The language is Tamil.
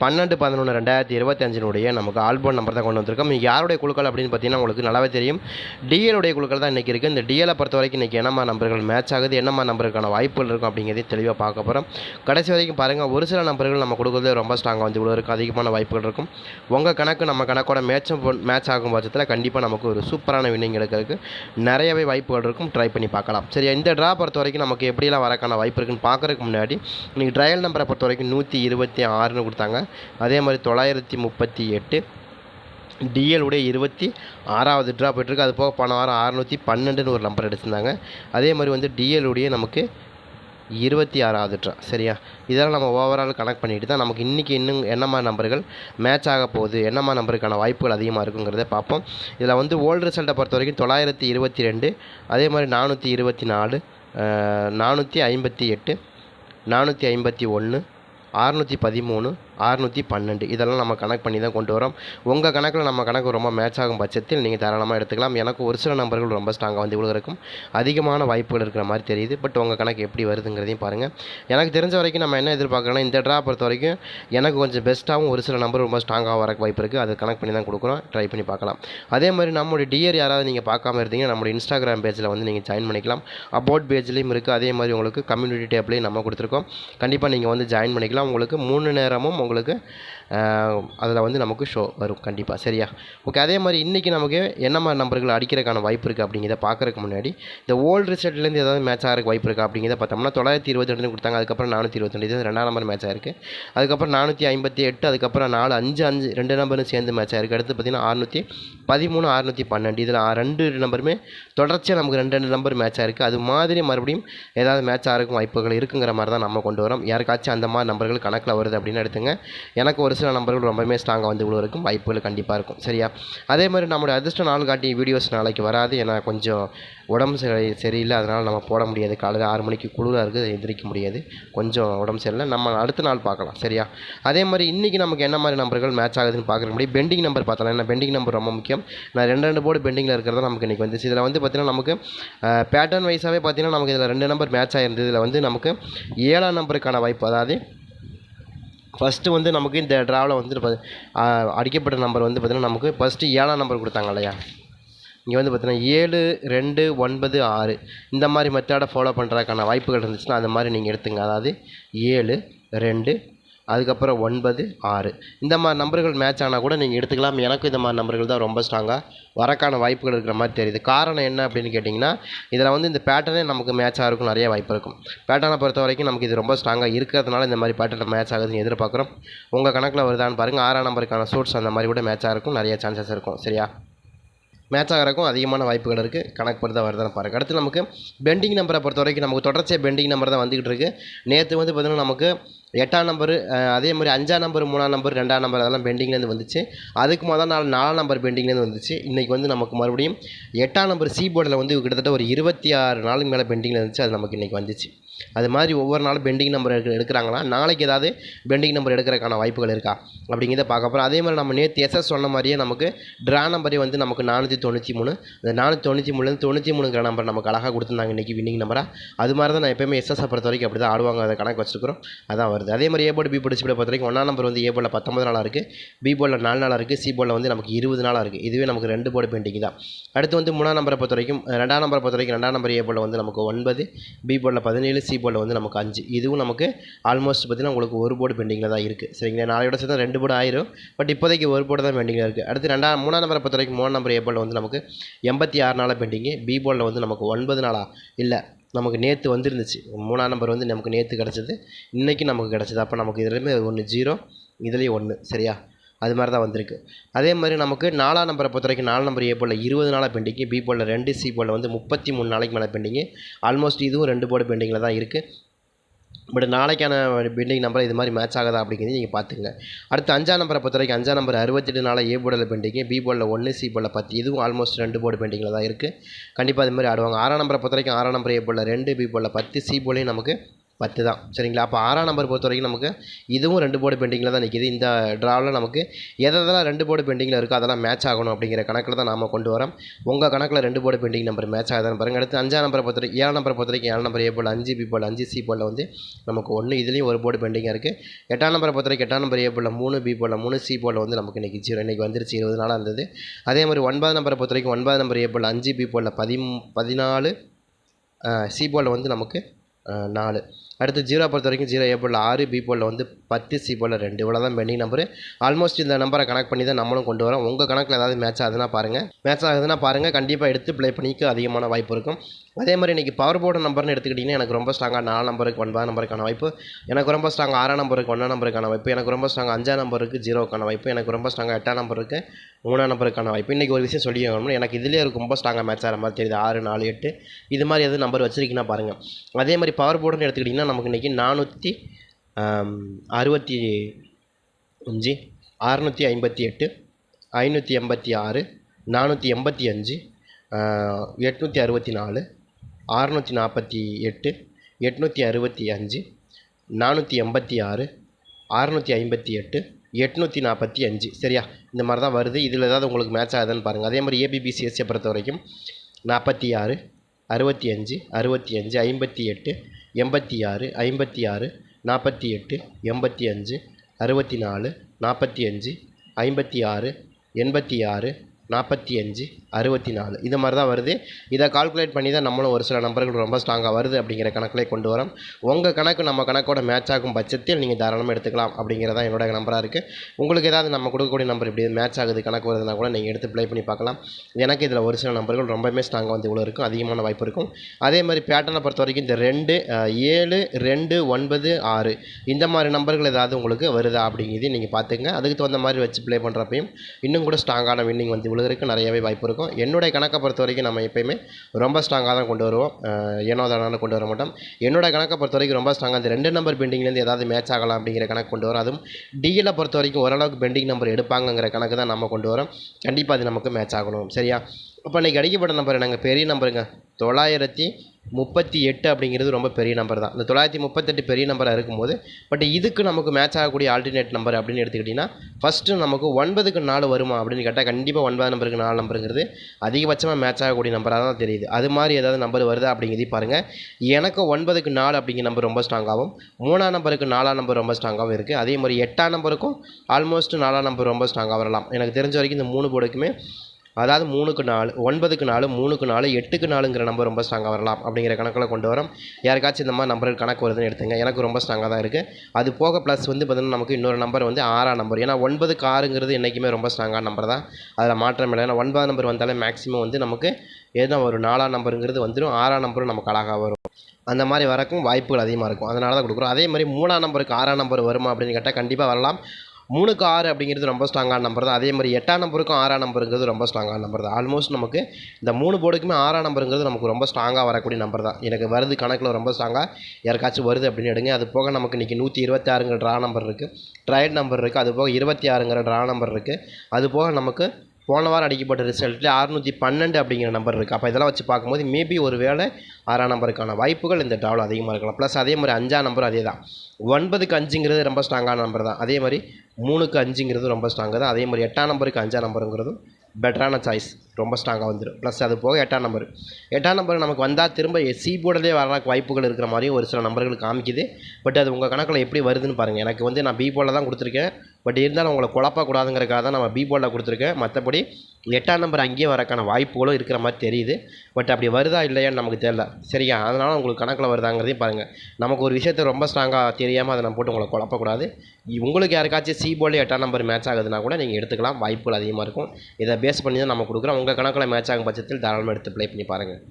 பன்னெண்டு பதினொன்று ரெண்டாயிரத்தி இருபத்தஞ்சினுடைய நமக்கு ஆல்பம் நம்பர் தான் கொண்டு வந்திருக்கோம். யாருடைய குழுக்கள் அப்படின்னு பார்த்தீங்கன்னா உங்களுக்கு நல்லாவே தெரியும். டிஎலுடைய குழுக்கள் தான் இன்றைக்கி இருக்குது இந்த டிஎலை பொறுத்த வரைக்கும் இன்றைக்கி என்னம்மா நம்பர்கள் மேட்ச் ஆகுது என்னம்மா நம்பருக்கான வாய்ப்புகள் இருக்கும் அப்படிங்கிறதையும் தெளிவாக பார்க்க போகிறோம் கடைசி வரைக்கும் பாருங்கள் ஒரு சில நம்பர்கள் நம்ம கொடுக்குறது ரொம்ப ஸ்ட்ராங்காக வந்து இவ்வளோ இருக்கும் அதிகமான வாய்ப்புகள் இருக்கும். உங்கள் கணக்கு நம்ம கணக்கோட மேட்சும் மேட்ச் ஆகும் பட்சத்தில் கண்டிப்பாக நமக்கு ஒரு சூப்பரான வின்னிங் எடுக்கிறதுக்கு நிறையவே வாய்ப்புகள் இருக்கும். ட்ரை பண்ணி பார்க்கலாம். சரி இந்த ட்ரா பொறுத்த வரைக்கும் நமக்கு எப்படியெல்லாம் வரக்கான வாய்ப்பு இருக்குன்னு பார்க்குறதுக்கு முன்னாடி இன்றைக்கி ட்ரையல் நம்பரை பொறுத்த வரைக்கும் நூற்றி இருபத்தி ஆறுன்னு கொடுத்தா கொடுத்தாங்க. அதே மாதிரி தொள்ளாயிரத்தி முப்பத்தி எட்டு டிஎலுடைய இருபத்தி ஆறாவது ட்ரா போயிட்டுருக்கு. அது போக போன வாரம் அறநூற்றி பன்னெண்டுன்னு ஒரு நம்பர் எடுத்திருந்தாங்க. அதே மாதிரி வந்து டிஎலுடைய நமக்கு இருபத்தி ஆறாவது ட்ரா சரியா? இதெல்லாம் நம்ம ஓவரால் கனெக்ட் பண்ணிட்டு தான் நமக்கு இன்றைக்கி இன்னும் என்னம்மா நம்பர்கள் மேட்ச் ஆக போகுது என்னம்மா நம்பருக்கான வாய்ப்புகள் அதிகமாக இருக்குங்கிறத பார்ப்போம். இதில் வந்து ஓல்டு ரிசல்ட்டை பொறுத்த வரைக்கும் தொள்ளாயிரத்தி இருபத்தி ரெண்டு அதே மாதிரி நானூற்றி இருபத்தி நாலு நானூற்றி ஐம்பத்தி எட்டு நானூற்றி ஐம்பத்தி ஒன்று அறநூற்றி பதிமூணு அறுநூற்றி பன்னெண்டு. இதெல்லாம் நம்ம கணக்கு பண்ணி தான் கொண்டு வரோம். உங்கள் கணக்கில் நம்ம கணக்கு ரொம்ப மேட்ச் ஆகும் பட்சத்தில் நீங்கள் தாராளமாக எடுத்துக்கலாம். எனக்கு ஒரு சில நம்பர்கள் ரொம்ப ஸ்ட்ராங்காக வந்து இவ்வளோ இருக்கும். அதிகமான வாய்ப்புகள் இருக்கிற மாதிரி தெரியுது. பட் உங்கள் கணக்கு எப்படி வருதுங்கிறதையும் பாருங்கள் எனக்கு தெரிஞ்ச வரைக்கும் நம்ம என்ன எதிர்பார்க்குறோன்னா இந்த ட்ரா பொறுத்த வரைக்கும் எனக்கு கொஞ்சம் பெஸ்ட்டாகவும் ஒரு சில நம்பர் ரொம்ப ஸ்ட்ராங்காக வர வாய்ப்பு இருக்குது அதை கனெக்ட் பண்ணி தான் கொடுக்குறோம். ட்ரை பண்ணி பார்க்கலாம். அதே மாதிரி நம்மளுடைய டியர் யாராவது நீங்கள் பார்க்காம இருந்தீங்கன்னா நம்மளுடைய இன்ஸ்டாகிராம் பேஜில் வந்து நீங்கள் ஜாயின் பண்ணிக்கலாம். அபவுட் பேஜ்லேயும் இருக்குது அதே மாதிரி உங்களுக்கு கம்யூனிட்டி டேப்லேயும் நம்ம கொடுத்துருக்கோம். கண்டிப்பாக நீங்கள் வந்து ஜாயின் பண்ணிக்கலாம். உங்களுக்கு மூணு நேரமும் உங்களுக்கு அதில் வந்து நமக்கு ஷோ வரும் கண்டிப்பாக சரியா? ஓகே அதே மாதிரி இன்றைக்கி நமக்கு என்ன மாதிரி நம்பர்கள் அடிக்கிறதுக்கான வாய்ப்பு இருக்குது அப்படிங்கிறத பார்க்குறதுக்கு முன்னாடி இந்த ஓல்டு ரிசல்ட்லேருந்து ஏதாவது மேட்ச் ஆகிறதுக்கு வாய்ப்பு இருக்கா அப்படிங்கிறத பார்த்தோம்னா தொள்ளாயிரத்தி இருபத்தி ரெண்டு கொடுத்தாங்க அதுக்கப்புறம் நானூற்றி இருபத்தி இது ரெண்டாம் நம்பர் மேட்ச் ஆயிருக்கு. அதுக்கப்புறம் நானூற்றி ஐம்பத்தி எட்டு அதுக்கப்புறம் நாலு அஞ்சு அஞ்சு ரெண்டு நம்பரும் சேர்ந்து மேட்ச் ஆயிருக்கு. அடுத்து பார்த்தீங்கன்னா அறுநூற்றி பதிமூணு அறுநூற்றி பன்னெண்டு இதில் ரெண்டு நம்பருமே தொடர்ச்சியாக நமக்கு ரெண்டு ரெண்டு நம்பர் மேட்ச் ஆயிருக்கு. அது மாதிரி மறுபடியும் ஏதாவது மேட்ச் ஆகிறதுக்கும் வாய்ப்புகள் இருக்குங்கிற மாதிரி தான் நம்ம கொண்டு வரோம். யாருக்காச்சும் அந்த மாதிரி நம்பர்கள் கணக்கில் வருது அப்படின்னு எடுத்துங்க. எனக்கு ஒரு சில நம்பர்கள் ரொம்பவுமே ஸ்ட்ராங்காக வந்து இவ்வளோ வாய்ப்புகள் கண்டிப்பாக இருக்கும். சரியா? அதே மாதிரி நம்மளுடைய அதிர்ஷ்ட நாள் காட்டி வீடியோஸ் நாளைக்கு வராது ஏன்னா கொஞ்சம் உடம்பு சரி சரியில்லை. அதனால் நம்ம போட முடியாது. காலையில் ஆறு மணிக்கு குளிராக இருக்குது எந்திரிக்க முடியாது. கொஞ்சம் உடம்பு சரியில்லை. நம்ம அடுத்த நாள் பார்க்கலாம். சரியா? அதே மாதிரி இன்றைக்கி நமக்கு என்ன மாதிரி நம்பர்கள் மேட்ச் ஆகுதுன்னு பார்க்குற முடியும் பெண்டிங் நம்பர் பார்த்தலாம் ஏன்னா பெண்டிங் நம்பர் ரொம்ப முக்கியம். நான் ரெண்டு ரெண்டு போர்டு பெண்டிங்கில் இருக்கிறதா நமக்கு இன்றைக்கி வந்துச்சு இதில் வந்து பார்த்திங்கன்னா நமக்கு பேட்டர்ன் வைஸாகவே பார்த்திங்கன்னா நமக்கு இதில் ரெண்டு நம்பர் மேட்ச் ஆகிருந்தது இதில் வந்து நமக்கு ஏழாம் நம்பருக்கான வாய்ப்பு. அதாவது ஃபஸ்ட்டு வந்து நமக்கு இந்த ட்ராவில் வந்து இப்போ, அடிக்கப்பட்ட நம்பர் வந்து பார்த்திங்கன்னா நமக்கு ஃபஸ்ட்டு ஏழாம் நம்பர் கொடுத்தாங்க இல்லையா? இங்கே வந்து பார்த்தீங்கன்னா ஏழு ரெண்டு ஒன்பது ஆறு. இந்த மாதிரி மெத்தடை ஃபாலோ பண்ணுறதுக்கான வாய்ப்புகள் இருந்துச்சுன்னா அந்த மாதிரி நீங்கள் எடுத்துங்க. அதாவது ஏழு ரெண்டு அதுக்கப்புறம் ஒன்பது ஆறு. இந்த மாதிரி நம்பர்கள் மேட்ச் ஆனால் கூட நீங்கள் எடுத்துக்கலாம். எனக்கும் இந்த மாதிரி நம்பர்கள் தான் ரொம்ப ஸ்ட்ராங்காக வரக்கான வாய்ப்புகள் இருக்கிற மாதிரி தெரியுது. காரணம் என்ன அப்படின்னு கேட்டிங்கன்னா இதில் வந்து இந்த பேட்டர்னே நமக்கு மேட்ச் ஆகிறதுக்கும் நிறைய வாய்ப்பு இருக்கும். பேட்டர்னை பொறுத்த வரைக்கும் நமக்கு இது ரொம்ப ஸ்ட்ராங்காக இருக்கிறதுனால இந்த மாதிரி பேட்டர்ன் மேட்ச் ஆகுதுன்னு எதிர்பார்க்குறோம். உங்கள் கணக்கில் வருதான்னு பாருங்கள் ஆறாம் நம்பருக்கான சூட்ஸ் அந்த மாதிரி கூட மேட்ச் ஆகிறதுக்கும் நிறைய சான்சஸ் இருக்கும். சரியா? மேட்ச் ஆகிறக்கும் அதிகமான வாய்ப்புகள் இருக்குது கணக்கு பொறுத்த தான் வருதுன்னு பாருங்கள் அடுத்து நமக்கு பெண்டிங் நம்பரை பொறுத்த வரைக்கும் நமக்கு தொடர்ச்சியாக பெண்டிங் நம்பர் தான் வந்துக்கிட்டு இருக்குது நேற்று வந்து பார்த்திங்கன்னா நமக்கு எட்டாம் நம்பரு அதே மாதிரி அஞ்சாம் நம்பர் மூணாம் நம்பர் ரெண்டாம் நம்பர் அதெல்லாம் பெண்டிங்லேருந்து வந்துச்சு. அதுக்கு முதல் நாள் நாலாம் நம்பர் பெண்டிங்லேருந்து வந்துச்சு. இன்றைக்கி வந்து நமக்கு மறுபடியும் எட்டாம் நம்பர் சி போர்டில் வந்து கிட்டத்தட்ட ஒரு இருபத்தி ஆறு நாளுக்கு மேலே பெண்டிங்கில் இருந்துச்சு. அது நமக்கு இன்றைக்கி வந்துச்சு. அது மாதிரி ஒவ்வொரு நாளும் பெண்டிங் நம்பர் எடுக்க எடுக்கிறாங்களா? நாளைக்கு ஏதாவது பெண்டிங் நம்பர் எடுக்கிறதுக்கான வாய்ப்புகள் இருக்கா? அப்படிங்கிறத பார்க்க போகிறோம் அதே மாதிரி நம்ம நேற்று எஸ்எஸ் சொன்ன மாதிரியே நமக்கு ட்ரா நம்பரே வந்து நமக்கு நானூற்றி தொண்ணூற்றி மூணு. அந்த நானூற்றி தொண்ணூற்றி மூணுலேருந்து தொண்ணூற்றி மூணுங்கிற நம்பர் நமக்கு அழகாக கொடுத்துருந்தாங்க இன்றைக்கி வின்னிங் நம்பராக அது மாதிரி தான் நான் எப்போயுமே எஸ்எஸ்ஸை பொறுத்த வரைக்கும் அப்படி தான் ஆடுவாங்க. அதை கணக்கு வச்சுருக்கிறோம். அதான் வருது அதே மாதிரி A board B board C board பொறுத்த வரைக்கும் ஒன்றாம் நம்பர் வந்து ஏ போர்டில் பத்தொம்பது நாளாக இருக்குது பி போர்டில் நாலு நாளாக இருக்குது சி போர்டில் வந்து நமக்கு இருபது நாளாக இருக்குது இதுவே நமக்கு ரெண்டு போர்டு பெண்டிங் தான். அடுத்து வந்து மூணாம் நம்பரை பொறுத்த வரைக்கும் ரெண்டாம் நம்பரை பொறுத்த வரைக்கும் ரெண்டாம் நம்பர் ஏ போர்டில் வந்து நமக்கு ஒன்பது பி போர்டில் பதினேழு சி போர்டில் வந்து நமக்கு அஞ்சு. இதுவும் நமக்கு ஆல்மோஸ்ட் பார்த்திங்கன்னா உங்களுக்கு ஒரு போர்டு பெண்டிங்கில் தான் இருக்குது சரிங்களா? நாளையோட சேர்த்து ரெண்டு போர்டு ஆயிரும். பட் இப்போதைக்கு ஒரு போர்டு தான் பெண்டிங்கில் இருக்குது அடுத்து ரெண்டாம் மூணாம் நம்பரை பொறுத்த வரைக்கும் மூணு நம்பர் ஏ போர்டில் வந்து நமக்கு எண்பத்தி ஆறு நாளாக பெண்டிங்கு பி போர்டில் வந்து நமக்கு ஒன்பது நாளாக இல்லை நமக்கு நேற்று வந்துருந்துச்சு. மூணாம் நம்பர் வந்து நமக்கு நேற்று கிடச்சிது. இன்றைக்கி நமக்கு கிடச்சிது. அப்போ நமக்கு இதுலேயுமே ஒன்று ஜீரோ இதுலேயும் ஒன்று சரியா? அது மாதிரி தான் வந்திருக்கு. அதே மாதிரி நமக்கு நாலாம் நம்பரை பொறுத்த வரைக்கும் நாலு நம்பர் ஏ போல் இருபது நாளாக பெண்டிங்கு பி போல் ரெண்டு சி போல் வந்து முப்பத்தி மூணு நாளைக்கு மேலே பெண்டிங்கு ஆல்மோஸ்ட் இதுவும் ரெண்டு போர்டு பெண்டிங்கில் தான் இருக்குது பட் நாளைக்கான பெண்டிங் நம்பர் இது மாதிரி மேட்ச் ஆகுதா அப்படிங்கிறது நீங்கள் பார்த்துங்க அடுத்து அஞ்சாம் நம்பரை பொறுத்த வரைக்கும் அஞ்சாம் நம்பர் அறுபத்தெட்டு நாளாக ஏ போர்டில் பெண்டிங்கு பி போர்டில் ஒன்று சி போர்டில் பத்து. இதுவும் ஆல்மோஸ்ட் ரெண்டு போர்டு பெண்டிங்கில் தான் இருக்குது கண்டிப்பாக அது மாதிரி ஆடுவாங்க. ஆறாம் நம்பரை பொறுத்த வரைக்கும் ஆறாம் நம்பர் ஏ போர்டில் ரெண்டு பி போர்டில் பத்து சி போர்டையும் நமக்கு பத்து தான் சரிங்களா? அப்போ ஆறாம் நம்பர் பொறுத்த வரைக்கும் நமக்கு இதுவும் ரெண்டு போர்டு பெண்டிங்கில் தான் நிற்கிது இந்த ட்ராவில் நமக்கு எதெல்லாம் ரெண்டு போர்டு பெண்டிங்கில் இருக்கோ அதெல்லாம் மேட்ச் ஆகணும் அப்படிங்கிற கணக்கில் தான் நாம் கொண்டு வரோம். உங்கள் கணக்கில் ரெண்டு போர்டு பெண்டிங் நம்பர் மேட்ச் ஆகுதான்னு பாருங்கள் அடுத்து அஞ்சாம் நம்பரை பொறுத்த வரைக்கும் ஏழாம் நம்பரை பொறுத்த வரைக்கும் ஏழு நம்பர் ஏ போல் அஞ்சு பி போல் அஞ்சு சி போல் வந்து நமக்கு ஒன்று இதுலேயும் ஒரு போர்டு பெண்டிங்காக இருக்குது எட்டாம் நம்பரை பொறுத்த வரைக்கும் எட்டாம் நம்பர் ஏ போல் மூணு பி போல் மூணு சி போல் வந்து நமக்கு இன்றைக்கி ஜீரோ இன்றைக்கி வந்துருச்சு இருபது நாளாக இருந்தது. அதே மாதிரி ஒன்பது நம்பரை பொறுத்த வரைக்கும் ஒன்பது நம்பர் ஏ போல் அஞ்சு பி போல் பதிம் பதினாலு சி போல் வந்து நமக்கு நாலு. அடுத்து ஜீரோ பொறுத்த வரைக்கும் ஜீரோ ஏ போலில் ஆறு பி போலில் வந்து பத்து சி போலில் ரெண்டு. இவ்வளோ தான் பெண்டிங் நம்பரு ஆல்மோஸ்ட் இந்த நம்பரை கனெக்ட் பண்ணி தான் நம்மளும் கொண்டு வரோம். உங்கள் கணக்கில் ஏதாவது மேட்ச் ஆகுதுன்னா பாருங்கள் மேட்ச் ஆகுதுன்னா பாருங்கள் கண்டிப்பாக எடுத்து ப்ளே பண்ணிக்க அதிகமான வாய்ப்பு இருக்கும். அதே மாதிரி இன்றைக்கி பவர் போர்டு நம்பர்னு எடுத்துக்கிட்டிங்கன்னா எனக்கு ரொம்ப ஸ்ட்ராங்காக நாலு நம்பருக்கு ஒன்பது நம்பருக்கான வாய்ப்பு. எனக்கு ரொம்ப ஸ்ட்ராங் ஆறாம் நம்பருக்கு ஒன்றாம் நம்பருக்கான வாய்ப்பு. எனக்கு ரொம்ப ஸ்ட்ராங் அஞ்சாம் நம்பருக்கு ஜீரோக்கான வாய்ப்பு. எனக்கு ரொம்ப ஸ்ட்ராங்காக எட்டாம் நம்பருக்கு மூணாம் நம்பருக்கான வாய்ப்பு. இன்றைக்கி ஒரு விஷயம் சொல்லி ஆகணும் எனக்கு இதுலேயே ரொம்ப ஸ்ட்ராங்காக மேட்ச் ஆகிற மாதிரி தெரியுது. ஆறு நாலு எட்டு. இது மாதிரி எதுவும் நம்பர் வச்சுருக்கீங்கன்னா பாருங்கள் அதே மாதிரி பவர் போர்டுன்னு எடுத்துக்கிட்டிங்கன்னா நமக்கு இன்றைக்கி நானூற்றி அறுபத்தி அஞ்சு அறுநூற்றி ஐம்பத்தி எட்டு ஐநூற்றி எண்பத்தி ஆறு நானூற்றி எண்பத்தி அஞ்சு எட்நூற்றி அறுபத்தி நாலு அறுநூற்றி நாற்பத்தி எட்டு எட்நூற்றி அறுபத்தி அஞ்சு நானூற்றி எண்பத்தி ஆறு அறுநூற்றி ஐம்பத்தி எட்டு எட்நூற்றி நாற்பத்தி அஞ்சு. சரியா? இந்த மாதிரி தான் வருது. இதில் ஏதாவது உங்களுக்கு மேட்ச் ஆகுதுன்னு பாருங்கள் அதே மாதிரி ஏபிபிசிஎஸ்சியை பொறுத்த வரைக்கும் நாற்பத்தி ஆறு அறுபத்தி அஞ்சு அறுபத்தி அஞ்சு ஐம்பத்தி எட்டு எண்பத்தி ஆறு ஐம்பத்தி ஆறு நாற்பத்தி எட்டு எண்பத்தி அஞ்சு அறுபத்தி நாலு நாற்பத்தி அஞ்சு ஐம்பத்தி ஆறு எண்பத்தி ஆறு நாற்பத்தி அஞ்சு அறுபத்தி நாலு. இது மாதிரி தான் வருது. இதை கால்குலேட் பண்ணி தான் நம்மளும் ஒரு சில நம்பர்கள் ரொம்ப ஸ்ட்ராங்காக வருது அப்படிங்கிற கணக்கிலே கொண்டு வரோம். உங்கள் கணக்கு நம்ம கணக்கோட மேட்ச் ஆகும் பட்சத்தில் நீங்கள் தாராளமாக எடுத்துக்கலாம் அப்படிங்கிறதான் என்னோட நம்பராக இருக்குது உங்களுக்கு ஏதாவது நம்ம கொடுக்கக்கூடிய நம்பர் இப்படி மேட்ச் ஆகுது கணக்கு வருதுன்னா கூட நீங்கள் எடுத்து ப்ளே பண்ணி பார்க்கலாம். எனக்கு இதில் ஒரு சில நம்பர்கள் ரொம்பவுமே ஸ்ட்ராங்காக வந்து இவ்வளோ இருக்கும். அதிகமான வாய்ப்பு இருக்கும். அதே மாதிரி பேட்டர்னை பொறுத்த வரைக்கும் இந்த ரெண்டு ஏழு ரெண்டு ஒன்பது ஆறு இந்த மாதிரி நம்பர்கள் ஏதாவது உங்களுக்கு வருதா அப்படிங்கிறதையும் நீங்கள் பார்த்துங்க அதுக்கு தகுந்த மாதிரி வச்சு ப்ளே பண்ணுறப்பையும் இன்னும் கூட ஸ்ட்ராங்கான வின்னிங் வந்து விழுகிறதுக்கு நிறையவே வாய்ப்பு இருக்கும். என்னுடைய கணக்கை பொறுத்த வரைக்கும் நம்ம எப்பயுமே ரொம்ப ஸ்ட்ராங்காக தான் கொண்டு வருவோம். ஏனோ தானோ கொண்டு வர மாட்டோம். என்னோட கணக்கை பொறுத்த வரைக்கும் ரொம்ப ஸ்ட்ராங்காக இந்த ரெண்டு நம்பர் பெண்டிங்லேருந்து ஏதாவது மேட்ச் ஆகலாம் அப்படிங்கிற கணக்கு கொண்டு வரோம். அதுவும் டிஎலை பொறுத்த வரைக்கும் ஓரளவுக்கு பெண்டிங் நம்பர் எடுப்பாங்கங்கிற கணக்கு தான் நம்ம கொண்டு வரோம். கண்டிப்பாக அது நமக்கு மேட்ச் ஆகணும். சரியா? இப்போ இன்றைக்கி அடிக்கப்பட்ட நம்பர் என்னங்க? பெரிய நம்பருங்க தொள்ளாயிரத்தி முப்பத்தி எட்டு அப்படிங்கிறது ரொம்ப பெரிய நம்பர் தான். இந்த தொள்ளாயிரத்தி முப்பத்தெட்டு பெரிய நம்பராக இருக்கும்போது பட் இதுக்கு நமக்கு மேட்ச் ஆகக்கூடிய ஆல்டர்னேட் நம்பர் அப்படின்னு எடுத்துக்கிட்டிங்கன்னா ஃபஸ்ட்டு நமக்கு ஒன்பதுக்கு நாலு வருமா அப்படின்னு கேட்டால் கண்டிப்பாக ஒன்பது நம்பருக்கு நாலு நம்பருங்கிறது அதிகபட்சமாக மேட்ச் ஆகக்கூடிய நம்பராக தான் தெரியுது. அது மாதிரி ஏதாவது நம்பர் வருதா அப்படிங்கிறதையும் பாருங்கள் எனக்கு ஒன்பதுக்கு நாலு அப்படிங்கிற நம்பர் ரொம்ப ஸ்ட்ராங்காகவும் மூணாம் நம்பருக்கு நாலாம் நம்பர் ரொம்ப ஸ்ட்ராங்காகவும் இருக்குது அதே மாதிரி எட்டாம் நம்பருக்கும் ஆல்மோஸ்ட் நாலாம் நம்பர் ரொம்ப ஸ்ட்ராங்காக வரலாம். எனக்கு தெரிஞ்ச வரைக்கும் இந்த மூணு போர்டுக்குமே அதாவது மூணுக்கு நாலு ஒன்பதுக்கு நாலு மூணுக்கு நாலு எட்டுக்கு நாலுங்கிற நம்பர் ரொம்ப ஸ்ட்ராங்காக வரலாம் அப்படிங்கிற கணக்கில் கொண்டு வரோம். யாருக்காச்சும் இந்த மாதிரி நம்பர் கணக்கு வருதுன்னு எடுத்துங்க எனக்கு ரொம்ப ஸ்ட்ராங்காக தான் இருக்குது அது போக ப்ளஸ் வந்து பார்த்திங்கன்னா நமக்கு இன்னொரு நம்பர் வந்து ஆறாம் நம்பர் ஏன்னா ஒன்பதுக்கு ஆறுங்கிறது என்றைக்குமே ரொம்ப ஸ்ட்ராங்கான நம்பர் தான். அதில் மாற்றம் இல்லை. ஏன்னா ஒன்பதாம் நம்பர் வந்தாலே மேக்ஸிமம் வந்து நமக்கு ஏதோ ஒரு நாலாம் நம்பருங்கிறது வந்துடும் ஆறாம் நம்பரும் நமக்கு அழகாக வரும். அந்த மாதிரி வரக்கும் வாய்ப்புகள் அதிகமாக இருக்கும். அதனால தான் கொடுக்குறோம். அதே மாதிரி மூணாம் நம்பருக்கு ஆறாம் நம்பர் வருமா அப்படின்னு கேட்டால் கண்டிப்பாக வரலாம். மூணுக்கு ஆறு அப்படிங்கிறது ரொம்ப ஸ்ட்ராங்கான நம்பர் தான். அதே மாதிரி எட்டாம் நம்பருக்கும் ஆறாம் நம்பருங்கிறது ரொம்ப ஸ்ட்ராங்கான நம்பர் தான். ஆல்மோஸ்ட் நமக்கு இந்த மூணு போர்டுக்குமே ஆறாம் நம்பருங்கிறது நமக்கு ரொம்ப ஸ்ட்ராங்காக வரக்கூடிய நம்பர் தான். எனக்கு வருது கணக்கில் ரொம்ப ஸ்ட்ராங்காக யாருக்காச்சும் வருது அப்படின்னு எடுங்க. அது போக நமக்கு இன்றைக்கி நூற்றி இருபத்தாறுங்கிற ட்ரா நம்பர் இருக்குது ட்ரையட் நம்பர் இருக்குது அது போக இருபத்தி ஆறுங்கிற ட்ரா நம்பர் இருக்குது அது போக நமக்கு போன வாரம் அடிக்கப்பட்ட ரிசல்ட்டில் அறுநூற்றி பன்னெண்டு அப்படிங்கிற நம்பர் இருக்குது அப்போ இதெல்லாம் வச்சு பார்க்கும்போது மேபி ஒரு வேளை ஆறாம் நம்பருக்கான வாய்ப்புகள் இந்த ட்ராவில் அதிகமாக இருக்கலாம். ப்ளஸ் அதே மாதிரி அஞ்சாம் நம்பர் அதே தான். ஒன்பதுக்கு அஞ்சுங்கிறது ரொம்ப ஸ்ட்ராங்கான நம்பர் தான். அதே மாதிரி மூணுக்கு அஞ்சுங்கிறது ரொம்ப ஸ்ட்ராங்காக தான். அதே மாதிரி எட்டாம் நம்பருக்கு அஞ்சாம் நம்பருங்கிறதும் பெட்டரான சாய்ஸ் ரொம்ப ஸ்ட்ராங்காக வந்துடும் ப்ளஸ் அது போக எட்டாம் நம்பர் எட்டாம் நம்பர் நமக்கு வந்தால் திரும்ப சி போர்டிலே வரக்கு வாய்ப்புகள் இருக்கிற மாதிரியும் ஒரு சில நம்பர்கள் காமிக்குது. பட் அது உங்கள் கணக்கில் எப்படி வருதுன்னு பாருங்கள் எனக்கு வந்து நான் பி போர்டில் தான் கொடுத்துருக்கேன். பட் இருந்தாலும் உங்களை குழப்பக்கூடாதுங்கிறக்காக தான் நம்ம பி போர்டில் கொடுத்துருக்கேன். மற்றபடி எட்டாம் நம்பர் அங்கேயே வரக்கான வாய்ப்புகளும் இருக்கிற மாதிரி தெரியுது. பட் அப்படி வருதா இல்லையான்னு நமக்கு தெரியல. சரியா? அதனால் உங்களுக்கு கணக்கில் வருதாங்கிறதையும் பாருங்கள் நமக்கு ஒரு விஷயத்தை ரொம்ப ஸ்ட்ராங்காக தெரியாமல் அதை நம்ம போட்டு உங்களை குழப்பக்கூடாது. உங்களுக்கு யாருக்காச்சும் சி போர்டில் எட்டாம் நம்பர் மேட்ச் ஆகுதுன்னா கூட நீங்கள் எடுத்துக்கலாம். வாய்ப்புகள் அதிகமாக இருக்கும். இதை பேஸ் பண்ணி தான் நம்ம கொடுக்குறோம். உங்கள் கணக்கில் மேட்ச் ஆகும் பட்சத்தில் தாராளமாக எடுத்து ப்ளே பண்ணி பாருங்கள்